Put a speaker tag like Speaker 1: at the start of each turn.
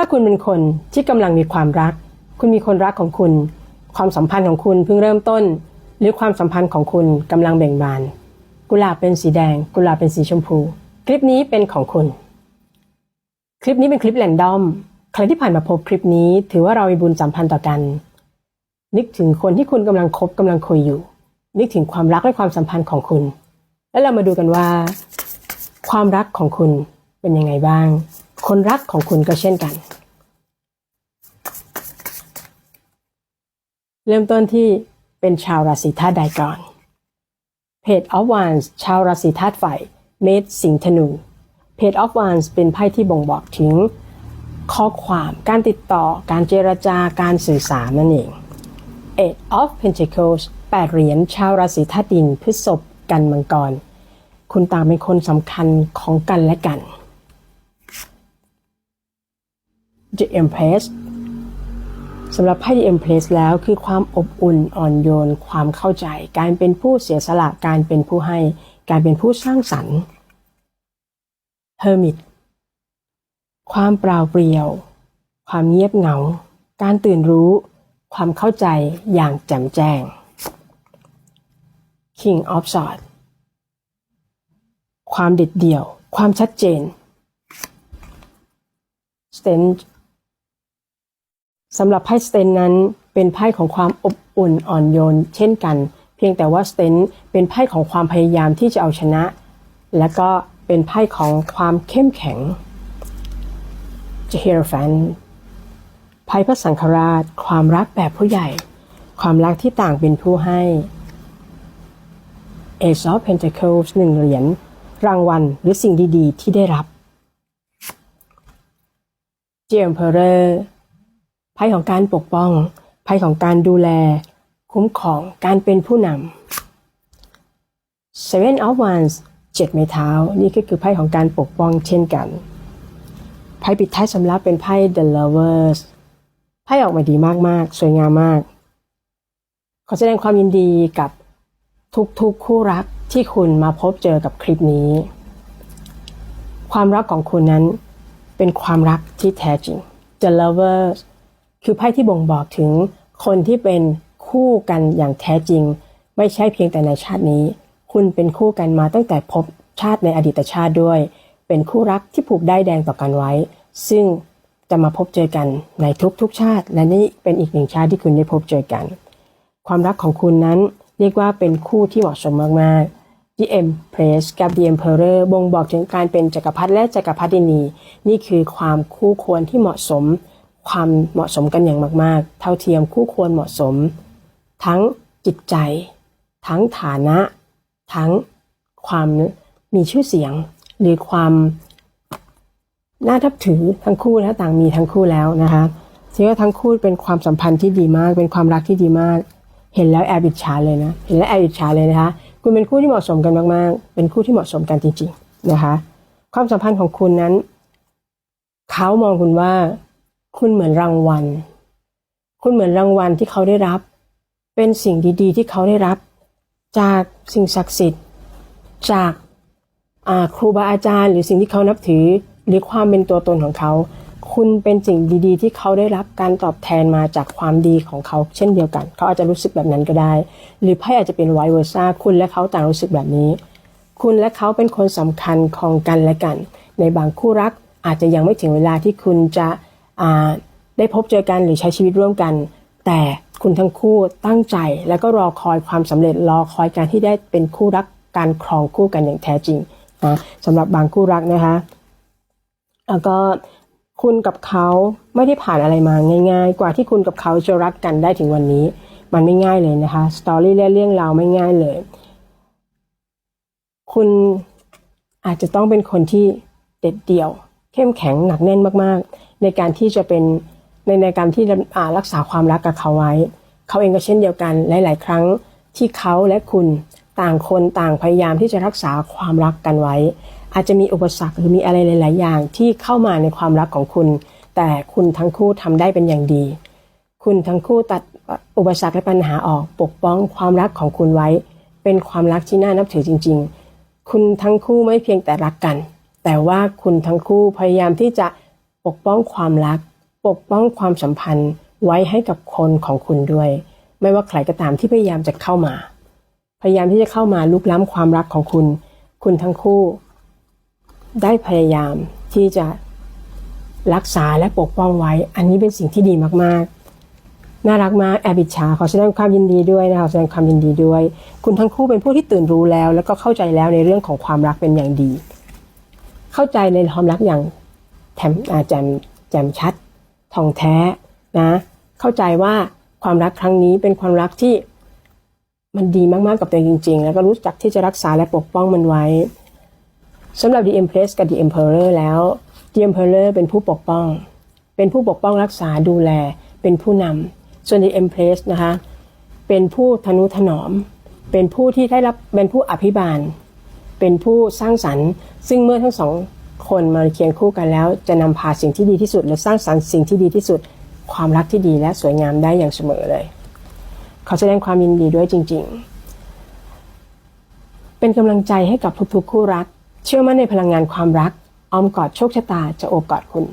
Speaker 1: ถ้าคุณเป็นคนที่กำลังมีความรัก คุณมีคนรักของคุณ ความสัมพันธ์ของคุณเพิ่งเริ่มต้น หรือความสัมพันธ์ของคุณกำลังเบ่งบาน กุหลาบเป็นสีแดง กุหลาบเป็นสีชมพู คลิปนี้เป็นของคุณ คลิปนี้เป็นคลิปแรนดอมใครที่ผ่านมาพบคลิปนี้ ถือว่าเรามีบุญสัมพันธ์ต่อกัน นึกถึงคนที่คุณกำลังคบกำลังคุยอยู่ นึกถึงความรักและความสัมพันธ์ของคุณ แล้วเรามาดูกันว่า ความรักของคุณเป็นยังไงบ้าง คนรักของคุณก็เช่นกัน เริ่มต้นที่เป็นชาวราศีธาตุใดก่อน เพจ of Wands ชาวราศีธาตุไฟเมษสิงห์ธนูเพจ of Wands เป็นไพ่ที่บ่งบอกถึงข้อความการติดต่อการเจรจาการสื่อสารนั่นเอง Eight of Pentacles แปดเหรียญชาวราศีธาตุดินพฤษภกันมังกร คุณต่างเป็นคนสำคัญของกันและกัน The Empress สำหรับไพ่ The Empress แล้วคือความอบอุ่นอ่อนโยน ความเข้าใจ การเป็นผู้เสียสละการเป็นผู้ให้ การเป็นผู้สร้างสรรค์ Hermit ความเปล่าเปลี่ยว ความเงียบเหงา การตื่นรู้ ความเข้าใจอย่างแจ่มแจ้ง King of Swords ความเด็ดเดี่ยว ความชัดเจนสเตน สำหรับไพ่สเตนนั้นเป็นไพ่ของความอบอุ่นอ่อนโยนเช่นกัน เพียงแต่ว่าสเตนเป็นไพ่ของความพยายามที่จะเอาชนะ และก็เป็นไพ่ของความเข้มแข็งเจเฮรฟันไพ่พระสังฆราช ความรักแบบผู้ใหญ่ ความรักที่ต่างเป็นผู้ให้ Ace of Pentacles หนึ่งเหรียญรางวัลหรือสิ่งดีๆ ที่ได้รับเจ มเพอเรอร์ไพ่ของการปกป้องไพ่ของการดูแล คุ้มครองการเป็นผู้นำ Seven of Wands เจ็ดไม้เท้า นี่ก็คือไพ่ของการปกป้องเช่นกัน ไพ่ปิดท้ายสำรับเป็นไพ่ The Lovers ไพ่ออกมาดีมากๆ สวยงามมาก ขอแสดงความยินดีกับทุกๆคู่รักที่คุณมาพบเจอกับคลิปนี้ ความรักของคุณนั้นเป็นความรักที่แท้จริง The Lovers คือไพ่ที่บ่งบอกถึงคนที่เป็นคู่กันอย่างแท้จริง ไม่ใช่เพียงแต่ในชาตินี้ คุณเป็นคู่กันมาตั้งแต่พบชาติในอดีตชาติด้วย เป็นคู่รักที่ผูกได้ายแดงต่อกันไว้ ซึ่งจะมาพบเจอกันในทุกๆชาติ และนี่เป็นอีกหนึ่งชาติที่คุณได้พบเจอกัน ความรักของคุณนั้นเรียกว่าเป็นคู่ที่เหมาะสมมากๆ The Empress กับ The Emperor บ่งบอกถึงการเป็นจักรพรรดิและจักรพรรดินี นี่คือความคู่ควรที่เหมาะสม ความเหมาะสมกันอย่างมาก ๆ เท่าเทียมคู่ควรเหมาะสม ทั้งจิตใจ ทั้งฐานะ ทั้งความมีชื่อเสียง หรือความน่าทับถือทั้งคู่และต่างมีทั้งคู่แล้วนะคะถือว่าทั้งคู่เป็นความสัมพันธ์ที่ดีมาก เป็นความรักที่ดีมาก เห็นแล้วแอบอิจฉาเลยนะ เห็นแล้วแอบอิจฉาเลยนะคะ คุณเป็นคู่ที่เหมาะสมกันมาก ๆ เป็นคู่ที่เหมาะสมกันจริง ๆ นะคะ ความสัมพันธ์ของคุณนั้น เขามองคุณว่า คุณเหมือนรางวัล คุณเหมือนรางวัลที่เขาได้รับ เป็นสิ่งดีๆ ที่เขาได้รับ จากสิ่งศักดิ์สิทธิ์ จากาครูบาอาจารย์ หรือสิ่งที่เขานับถือ หรือความเป็นตัวตนของเขา คุณเป็นสิ่งดีๆ ที่เขาได้รับการตอบแทนมาจากความดีของเขา เช่นเดียวกัน เขาอาจจะรู้สึกแบบนั้นก็ได้ หรือไพ่อาจจะเป็นไวเวอร์ซ่าคุณและเขาต่างรู้สึกแบบนี้ คุณและเขาเป็นคนสำคัญของกันและกัน ในบางคู่รักอาจจะยังไม่ถึงเวลาที่คุณจะ ได้พบเจอกันหรือใช้ชีวิตร่วมกัน แต่คุณทั้งคู่ตั้งใจ แล้วก็รอคอยความสำเร็จรอคอยการที่ได้เป็นคู่รักการครองคู่กันอย่างแท้จริงนะสำหรับบางคู่รักนะคะแล้วก็คุณกับเขาไม่ได้ผ่านอะไรมาง่าย ๆ กว่าที่คุณกับเขาจะรักกันได้ถึงวันนี้ มันไม่ง่ายเลยนะคะสตอรี่และเรื่องราวไม่ง่ายเลย คุณอาจจะต้องเป็นคนที่เด็ดเดี่ยว เข้มแข็งหนักแน่นมากๆ ในการที่จะเป็นในในการที่รักษาความรักกับเขาไว้ เขาเองก็เช่นเดียวกันหลาย ๆ ครั้งที่เขาและคุณต่างคนต่างพยายามที่จะรักษาความรักกันไว้ อาจจะมีอุปสรรคหรือมีอะไรหลาย ๆ อย่างที่เข้ามาในความรักของคุณ แต่คุณทั้งคู่ทำได้เป็นอย่างดี คุณทั้งคู่ตัดอุปสรรคและปัญหาออกปกป้องความรักของคุณไว้ เป็นความรักที่น่านับถือจริง ๆ คุณทั้งคู่ไม่เพียงแต่รักกัน แต่ว่าคุณทั้งคู่พยายามที่จะปกป้องความรัก ปกป้องความสัมพันธ์ไว้ให้กับคนของคุณด้วย ไม่ว่าใครก็ตามที่พยายามจะเข้ามา พยายามที่จะเข้ามาลุกล้ำความรักของคุณ คุณทั้งคู่ ได้พยายามที่จะรักษาและปกป้องไว้ อันนี้เป็นสิ่งที่ดีมากๆ น่ารักมากแอบอิจฉาขอแสดงความยินดีด้วยนะคะขอแสดงความยินดีด้วย คุณทั้งคู่เป็นผู้ที่ตื่นรู้แล้ว แล้วก็เข้าใจแล้วในเรื่องของความรักเป็นอย่างดี เข้าใจในความรักอย่างแถมแจ่มแจ่มชัดทองแท้นะ เข้าใจว่าความรักครั้งนี้เป็นความรักที่มันดีมากๆกับตัวเองจริง ๆ แล้วก็รู้จักที่จะรักษาและปกป้องมันไว้สำหรับ The Empress กับ The Emperor แล้ว The Emperor เป็นผู้ปกป้อง เป็นผู้ปกป้องรักษาดูแล เป็นผู้นำส่วน The Empress นะคะ เป็นผู้ทนุถนอม เป็นผู้ที่ได้รับเป็นผู้อภิบาล เป็นผู้สร้างสรรค์ ซึ่งเมื่อทั้งสองคนมาเคียงคู่กันแล้ว จะนำพาสิ่งที่ดีที่สุด และสร้างสรรค์สิ่งที่ดีที่สุด ความรักที่ดีและสวยงามได้อย่างเสมอเลย ขอแสดงความยินดีด้วยจริง ๆ เป็นกำลังใจให้กับทุกๆ คู่รัก เชื่อมั่นในพลังงานความรักอ้อมกอดโชคชะตาจะโอบกอดคุณ